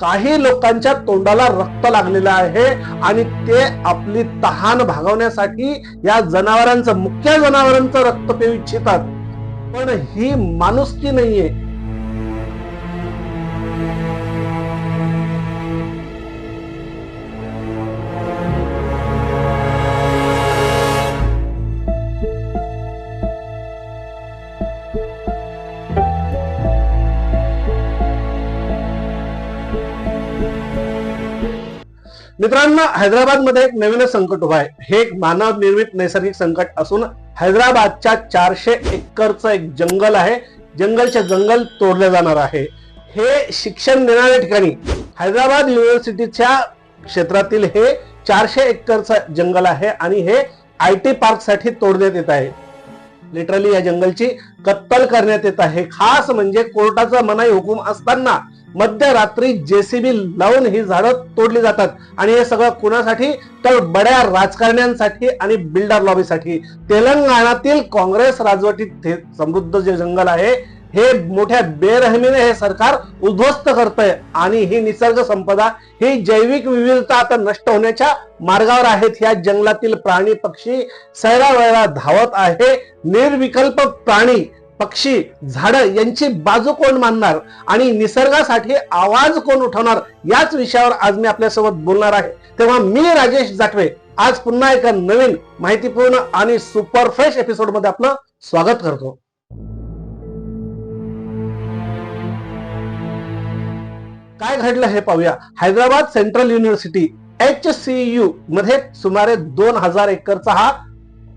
काही लोकांच्या तोंडाला रक्त लागलेलं आहे आणि ते आपली तहान भागवण्यासाठी या जनावरांचं मुख्य जनावरांचं रक्त पिऊ इच्छितात. पण ही माणुसकी नाहीये. मित्रांनो हैदराबादमध्ये एक नवीनच संकट उभं आहे. हे एक मानव निर्मित नैसर्गिक संकट असून हैदराबादच्या चारशे एकरचं एक जंगल आहे. जंगलचे जंगल तोडले जाणार आहे. हे शिक्षण देणाऱ्या ठिकाणी हैदराबाद युनिव्हर्सिटीच्या क्षेत्रातील हे चारशे एकरचं जंगल आहे आणि हे आय टी पार्कसाठी तोडण्यात येत आहे. लिटरली या जंगलची कत्तल करण्यात येत आहे. खास म्हणजे कोर्टाचा मनाई हुकूम असताना मध्यरात्री जेसीबी लावून ही झाडं तोडली जातात. आणि हे सगळं कुणासाठी? तर बड्या राजकारण्यांसाठी आणि बिल्डर लॉबीसाठी. तेलंगणातील काँग्रेस राजवटीत हे समृद्ध जे जंगल आहे हे मोठ्या बेरहमीने हे सरकार उद्ध्वस्त करतंय. आणि ही निसर्ग संपदा ही जैविक विविधता आता नष्ट होण्याच्या मार्गावर आहेत. या जंगलातील प्राणी पक्षी सैरावैरा धावत आहे. निर्विकल्प प्राणी पक्षी झाडं यांची बाजू कोण मानणार आणि निसर्गासाठी आवाज कोण उठवणार याच विषयावर आज मी आपल्यासोबत बोलणार आहे. तेव्हा मी राजेश जाटवे आज पुन्हा एका नवीन माहितीपूर्ण आणि सुपरफ्रेश एपिसोडमध्ये आपलं स्वागत करतो. काय घडलं हे पाहूया. Hyderabad central university H C U मध्ये सुमारे दोन हजार एकरचा हा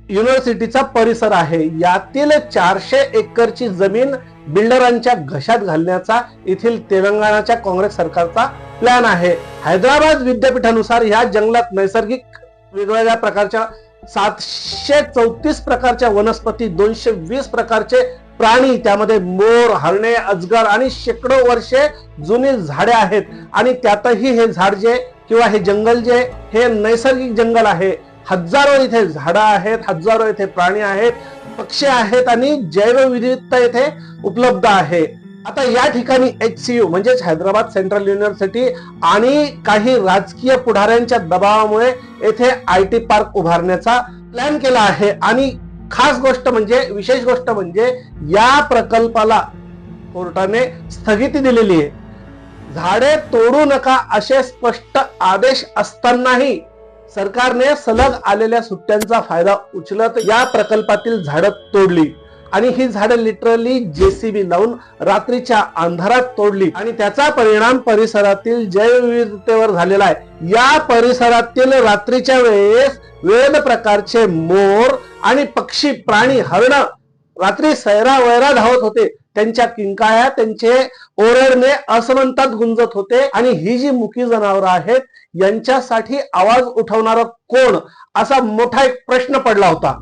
युनिव्हर्सिटीचा परिसर आहे. यातील चारशे एकरची जमीन बिल्डरांच्या घशात घालण्याचा येथील तेलंगणाच्या काँग्रेस सरकारचा प्लॅन आहे. हैदराबाद विद्यापीठानुसार ह्या जंगलात नैसर्गिक वेगवेगळ्या प्रकारच्या सातशे चौतीस प्रकारच्या वनस्पती दोनशे वीस प्रकारचे प्राणी त्यामध्ये मोर हरणे अजगर आणि शेकडो वर्षे जुनी झाडे आहेत. आणि त्यातही हे झाड जे किंवा हे जंगल जे हे नैसर्गिक जंगल आहे. हजारो इथे झाडं आहेत हजारो इथे प्राणी आहेत पक्षी आहेत आणि जैवविविधता इथे उपलब्ध आहे. आता या ठिकाणी एच सी यू म्हणजेच हैदराबाद सेंट्रल युनिव्हर्सिटी आणि काही राजकीय पुढाऱ्यांच्या दबावामुळे येथे आय टी पार्क उभारण्याचा प्लॅन केला आहे. आणि खास गोष्ट म्हणजे विशेष गोष्ट म्हणजे या प्रकल्पाला कोर्टाने स्थगिती दिलेली आहे. झाडे तोडू नका असे स्पष्ट आदेश असतानाही सरकारने सलग आलेल्या सुट्ट्यांचा फायदा उचलत या प्रकल्पातील झाडं तोडली. आणि ही झाडं लिटरली जेसीबी लावून रात्रीच्या अंधारात तोडली. आणि त्याचा परिणाम परिसरातील जैवविविधतेवर झालेला आहे. या परिसरातील रात्रीच्या वेळेस विविध प्रकारचे मोर आणि पक्षी प्राणी हरण रात्री सैरा वैरा धावत होते. त्यांच्या किंकाळ्या त्यांचे ओरडणे असमंतात गुंजत होते. आणि ही जी मुकी जनावरं आहेत यांच्यासाठी आवाज उठवणारा कोण? असा मोठा एक प्रश्न पडला होता.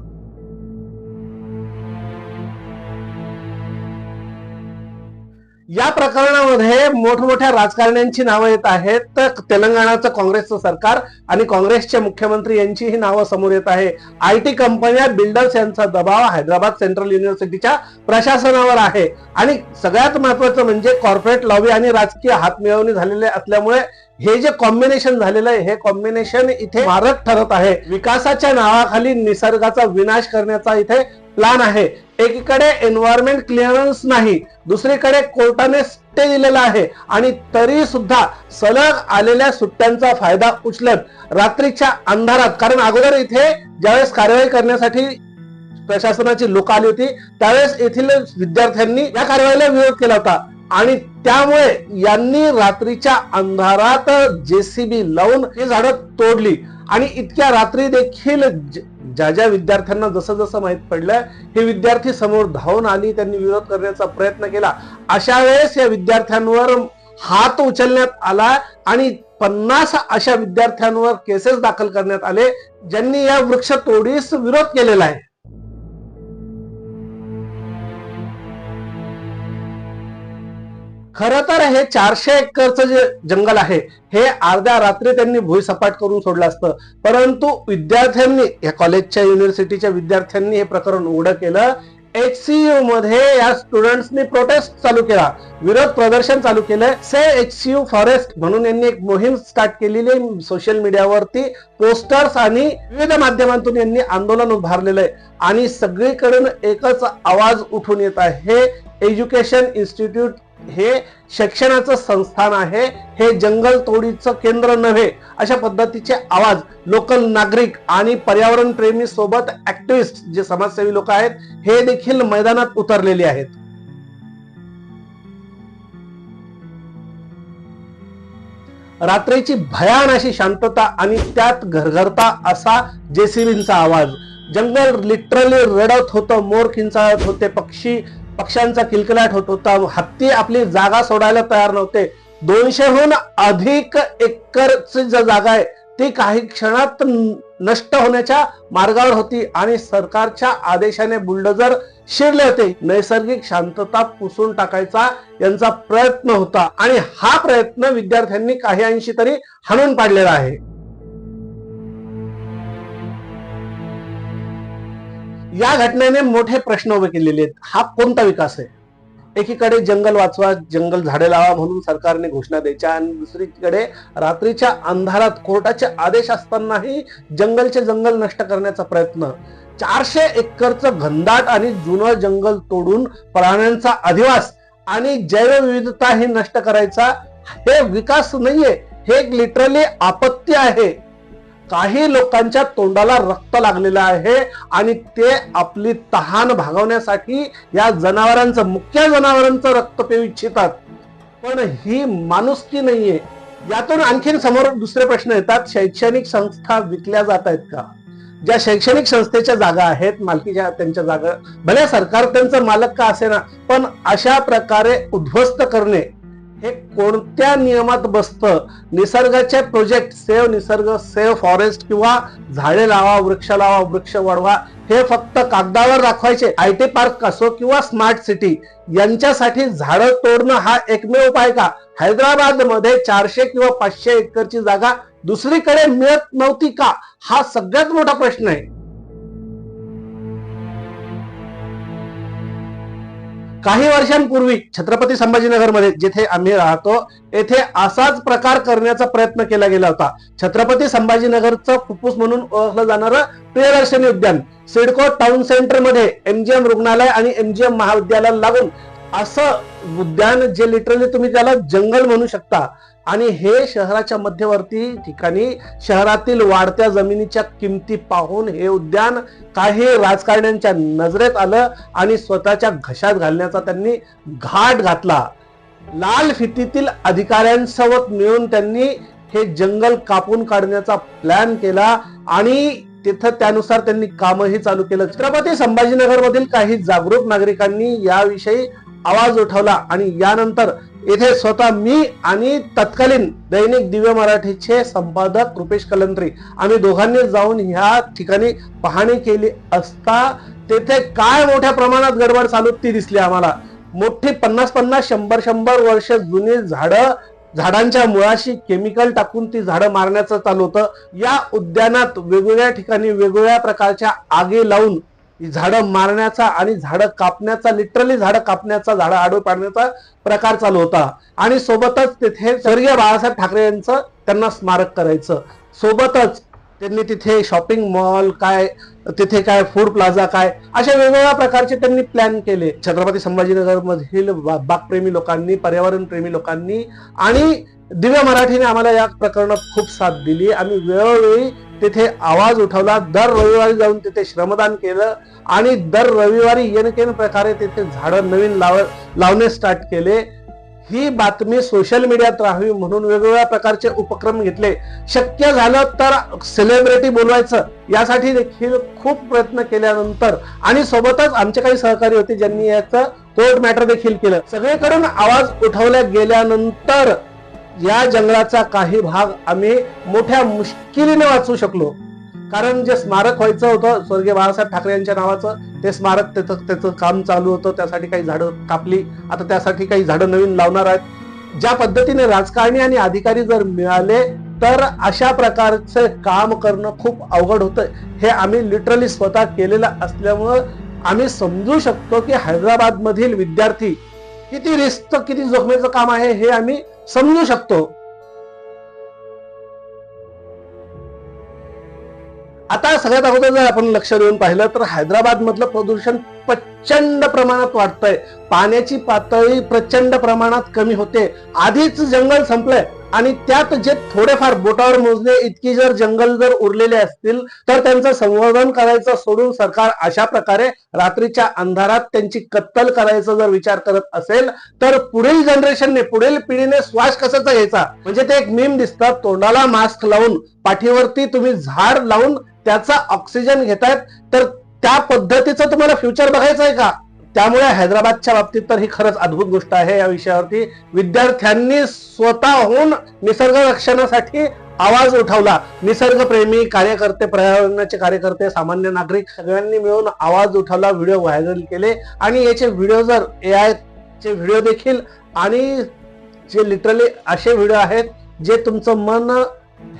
या प्रकरणामध्ये मोठमोठ्या राजकारण्यांची नावं येत आहेत. तर तेलंगणाचं काँग्रेसचं सरकार आणि काँग्रेसचे मुख्यमंत्री यांचीही नावं समोर येत आहे. आय टी कंपन्या बिल्डर्स यांचा दबाव हैदराबाद सेंट्रल युनिव्हर्सिटीच्या प्रशासनावर आहे. आणि सगळ्यात महत्वाचं म्हणजे कॉर्पोरेट लॉबी आणि राजकीय हातमिळवणी झालेले असल्यामुळे हे जे कॉम्बिनेशन झालेलं आहे हे कॉम्बिनेशन इथे मारक ठरत आहे. विकासाच्या नावाखाली निसर्गाचा विनाश करण्याचा इथे प्लान आहे. एकीकडे एन्व्हायरमेंट क्लिअरन्स नाही दुसरीकडे कोर्टाने स्टे दिलेला आहे. आणि तरी सुद्धा सलग आलेल्या सुट्ट्यांचा फायदा उचलत रात्रीच्या अंधारात कारण अगोदर इथे ज्यावेळेस कारवाई करण्यासाठी प्रशासनाची लोक आली होती त्यावेळेस येथील विद्यार्थ्यांनी या कारवाईला विरोध केला होता. आणि त्यामुळे यांनी रात्रीच्या अंधारात जेसीबी लावून ही झाडं तोडली. आणि इतक्या रात्री देखील ज्या ज्या विद्यार्थ्यांना जसं जसं माहीत पडलं हे विद्यार्थी समोर धावून आली त्यांनी विरोध करण्याचा प्रयत्न केला. अशा वेळेस या विद्यार्थ्यांवर हात उचलण्यात आला आणि पन्नास अशा विद्यार्थ्यांवर केसेस दाखल करण्यात आले ज्यांनी या वृक्ष तोडीस विरोध केलेला आहे. खर तर हे चारशे एकरचं जे जंगल आहे हे अर्ध्या रात्री त्यांनी भुईसपाट करून सोडलं असतं. परंतु विद्यार्थ्यांनी या कॉलेजच्या युनिव्हर्सिटीच्या विद्यार्थ्यांनी हे प्रकरण उघडं केलं. एच सी यू मध्ये या स्टुडंट्सनी प्रोटेस्ट चालू केला. विरोध प्रदर्शन चालू केलं से एच सी यू फॉरेस्ट म्हणून यांनी एक मोहीम स्टार्ट केलेली आहे सोशल मीडियावरती पोस्टर्स आणि विविध माध्यमांतून यांनी आंदोलन उभारलेलं आहे. आणि सगळीकडून एकच आवाज उठून येत आहे. एज्युकेशन इन्स्टिट्यूट हे शिक्षणाचं संस्थान आहे हे जंगल तोडीचं केंद्र नव्हे अशा पद्धतीचे आवाज लोकल नागरिक आणि पर्यावरण प्रेमी सोबत ऍक्टिव्हिस्ट जे समाजसेवी लोक आहेत हे देखील मैदानात उतरलेले आहेत. रात्रीची भयान अशी शांतता आणि त्यात घरघरता असा जेसीबींचा आवाज. जंगल लिटरली रडत होतं मोर किंचाळत होते पक्षी पक्ष्यांचा किलकिलाट होत होता. हत्ती आपली जागा सोडायला तयार नव्हते. दोनशेहून अधिक एकरची जी जागा आहे ती काही क्षणात नष्ट होण्याच्या मार्गावर होती आणि सरकारच्या आदेशाने बुलडोजर शिरले होते. नैसर्गिक शांतता पुसून टाकायचा यांचा प्रयत्न होता आणि हा प्रयत्न विद्यार्थ्यांनी काही अंशी तरी हाणून पाडलेला आहे. या घटनेने मोठे प्रश्न उभे केलेले आहेत. हा कोणता विकास आहे? एकीकडे जंगल वाचवा जंगल झाडे लावा म्हणून सरकारने घोषणा द्यायच्या आणि दुसरीकडे रात्रीच्या अंधारात कोर्टाचे आदेश असतानाही जंगलचे जंगल नष्ट करण्याचा प्रयत्न. चारशे एकरचं घनदाट आणि जुनं जंगल तोडून प्राण्यांचा अधिवास आणि जैवविविधता ही नष्ट करायचा हे विकास नाहीये. हे एक लिटरली आपत्ती आहे. काही लोकांच्या तोंडाला रक्त लागलेलं आहे आणि ते आपली तहान भागवण्यासाठी या जनावरांचं मुख्य जनावरांचं रक्त पिऊ इच्छितात. पण ही माणुसकी नाहीये. यातून आणखीन समोर दुसरे प्रश्न येतात. शैक्षणिक संस्था विकल्या जात आहेत का? ज्या शैक्षणिक संस्थेच्या जागा आहेत मालकीच्या त्यांच्या जागा भले सरकार त्यांचं मालक का असे ना पण अशा प्रकारे उद्ध्वस्त करणे हे कोणत्या नियमात बसतं? निसर्गाचे प्रोजेक्ट सेव्ह निसर्ग सेव्ह फॉरेस्ट किंवा झाडे लावा वृक्ष लावा वृक्ष वाढवा हे फक्त कागदावर दाखवायचे. आय टी पार्क असो किंवा स्मार्ट सिटी यांच्यासाठी झाडं तोडणं हा एकमेव उपाय का? हैदराबादमध्ये चारशे किंवा पाचशे एकरची जागा दुसरीकडे मिळत नव्हती का? हा सगळ्यात मोठा प्रश्न आहे. काही वर्षांपूर्वी छत्रपती संभाजीनगरमध्ये जिथे आम्ही राहतो येथे असाच प्रकार करण्याचा प्रयत्न केला गेला होता. छत्रपती संभाजीनगरचं फुप्फुस म्हणून ओळखलं जाणारं प्रियदर्शनी उद्यान सिडको टाउन सेंटरमध्ये एमजीएम रुग्णालय आणि एमजीएम महाविद्यालयाला लागून असं उद्यान जे लिटरली तुम्ही त्याला जंगल म्हणू शकता आणि हे शहराच्या मध्यवर्ती ठिकाणी शहरातील वाढत्या जमिनीच्या किमती पाहून हे उद्यान काही राजकारण्यांच्या नजरेत आलं आणि स्वतःच्या घशात घालण्याचा त्यांनी घाट घातला. लाल फितीतील अधिकाऱ्यांसोबत मिळून त्यांनी हे जंगल कापून काढण्याचा प्लॅन केला आणि तिथं त्यानुसार त्यांनी कामही चालू केलं. छत्रपती संभाजीनगर मधील काही जागरूक नागरिकांनी याविषयी आवाज उठवला आणि यानंतर येथे स्वतः मी आणि तत्कालीन दैनिक दिव्य मराठीचे संपादक रुपेश कलंत्री आम्ही दोघांनी जाऊन ह्या ठिकाणी पाहणी केली असता तेथे काय मोठ्या प्रमाणात गडबड चालू ती दिसली आम्हाला. मोठी पन्नास पन्नास शंभर शंभर वर्ष जुनी झाडं झाडांच्या मुळाशी केमिकल टाकून ती झाडं मारण्याचं चालू होतं. या उद्यानात वेगवेगळ्या ठिकाणी वेगवेगळ्या प्रकारच्या आगी लावून झाडं मारण्याचा आणि झाडं कापण्याचा लिटरली झाडं कापण्याचा झाडं आडवे पाडण्याचा प्रकार चालू होता. आणि सोबतच तिथे स्वर्गीय बाळासाहेब ठाकरे यांचं त्यांना स्मारक करायचं. सोबतच त्यांनी तिथे शॉपिंग मॉल काय तिथे काय फूड प्लाझा काय अशा वेगवेगळ्या प्रकारचे त्यांनी प्लॅन केले. छत्रपती संभाजीनगर मधील बागप्रेमी लोकांनी पर्यावरण प्रेमी लोकांनी आणि दिव्य मराठीने आम्हाला या प्रकरणात खूप साथ दिली. आम्ही वेळोवेळी तिथे आवाज उठवला. दर रविवारी जाऊन तिथे श्रमदान केलं आणि दर रविवारी येणकेन प्रकारे तिथे झाडं नवीन लाव लावणे स्टार्ट केले. ही बातमी सोशल मीडियात राहावी म्हणून वेगवेगळ्या प्रकारचे उपक्रम घेतले. शक्य झालं तर सेलिब्रिटी बोलवायचं. यासाठी देखील खूप प्रयत्न केल्यानंतर आणि सोबतच आमचे काही सहकारी होते ज्यांनी याचं कोर्ट मॅटर देखील केलं. सगळीकडून आवाज उठवल्या गेल्यानंतर या जंगलाचा काही भाग आम्ही मोठ्या मुश्किलीने वाचू शकलो. कारण जे स्मारक व्हायचं होतं स्वर्गीय बाळासाहेब ठाकरे यांच्या नावाचं ते स्मारक त्याचं त्याचं काम चालू होतं. त्यासाठी काही झाडं कापली. आता त्यासाठी काही झाडं नवीन लावणार आहेत. ज्या पद्धतीने राजकारणी आणि अधिकारी जर मिळाले तर अशा प्रकारचे काम करणं खूप अवघड होतं हे आम्ही लिटरली स्वतः केलेलं असल्यामुळं आम्ही समजू शकतो की हैदराबादमधील विद्यार्थी किती रिस्क किती जोखमीचं काम आहे हे आम्ही समजू शकतो. आता सगळ्यात अगोदर जर आपण लक्ष देऊन पाहिलं तर हैदराबाद मधलं प्रदूषण प्रचंड प्रमाणात वाढतंय. पाण्याची पातळी प्रचंड प्रमाणात कमी होते. आधीच जंगल संपलंय. आणि त्यात जे थोडेफार बोटावर मोजणे इतकी जर जंगल जर उरलेले असतील तर त्यांचं संवर्धन करायचं सोडून सरकार अशा प्रकारे रात्रीच्या अंधारात त्यांची कत्तल करायचा जर विचार करत असेल तर पुढील जनरेशनने पुढील पिढीने श्वास कसाचा घ्यायचा? म्हणजे ते एक मीम दिसतात तोंडाला मास्क लावून पाठीवरती तुम्ही झाड लावून त्याचा ऑक्सिजन घेतायत तर त्या पद्धतीचं तुम्हाला फ्युचर बघायचं आहे का? त्यामुळे हैदराबादच्या बाबतीत तर ही खरंच अद्भुत गोष्ट आहे या विषयावरती. विद्यार्थ्यांनी स्वतःहून निसर्ग रक्षणासाठी आवाज उठवला. निसर्गप्रेमी कार्यकर्ते पर्यावरणाचे कार्यकर्ते सामान्य नागरिक सगळ्यांनी मिळून आवाज उठवला व्हिडिओ व्हायरल केले. आणि याचे व्हिडिओ जर ए आय चे व्हिडिओ देखील आणि जे लिटरली असे व्हिडिओ आहेत जे तुमचं मन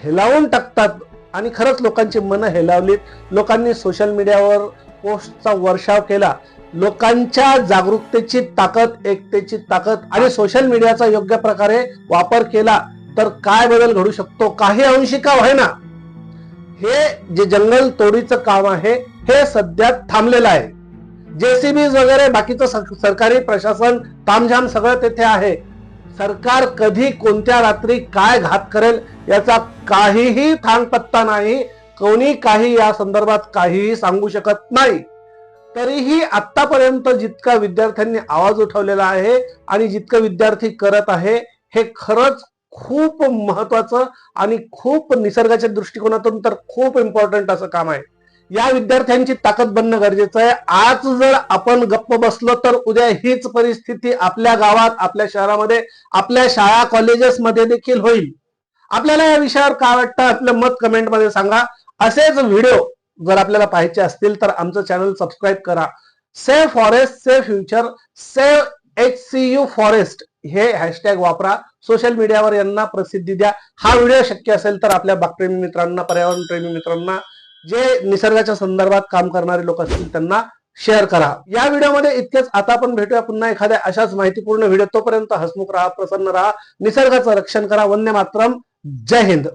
हेलावून टाकतात आणि खरंच लोकांची मन हेलावलीत. लोकांनी सोशल मीडियावर पोस्टचा वर्षाव केला. लोकांच्या जागरूकतेची ताकद एकतेची ताकद आणि सोशल मीडियाचा योग्य प्रकारे वापर केला तर काय बदल घडू शकतो? काही अंशी का व्हायना? हे जे जंगल तोडीचं काम आहे हे सध्या थांबलेलं आहे. जेसीबी वगैरे बाकीचं सरकारी प्रशासन तामझाम सगळं तेथे आहे. सरकार कधी कोणत्या रात्री काय घात करेल याचा काहीही थांगपत्ता नाही कोणी काही या संदर्भात काहीही सांगू शकत नाही. तरीही आतापर्यंत जितका विद्यार्थ्यांनी आवाज उठवलेला आहे आणि जितकं विद्यार्थी करत आहे हे खरंच खूप महत्वाचं आणि खूप निसर्गाच्या दृष्टिकोनातून तर खूप इम्पॉर्टंट असं काम आहे. या विद्यार्थ्यांची ताकद बनणं गरजेचं आहे. आज जर आपण गप्प बसलो तर उद्या हीच परिस्थिती आपल्या गावात आपल्या शहरामध्ये आपल्या शाळा कॉलेजेस मध्ये देखील होईल. आपल्याला या विषयावर काय वाटतं आपलं मत कमेंटमध्ये सांगा. असेच व्हिडिओ जर आपल्याला पाहायचे असतील तर आमचं चॅनल सबस्क्राईब करा. Save forest save future save H C U forest हे हॅशटॅग वापरा. सोशल मीडियावर यांना प्रसिद्धी द्या. हा व्हिडिओ शक्य असेल तर आपल्या बागप्रेमी मित्रांना पर्यावरण प्रेमी मित्रांना जे निसर्गाच्या संदर्भात काम करणारे लोक असतील त्यांना शेअर करा. या व्हिडिओमध्ये इतकेच. आता आपण भेटूया पुन्हा एखाद्या अशाच माहितीपूर्ण व्हिडिओ तोपर्यंत हसमुख राहा प्रसन्न राहा निसर्गाचं रक्षण करा. वंदे मातरम. जय हिंद.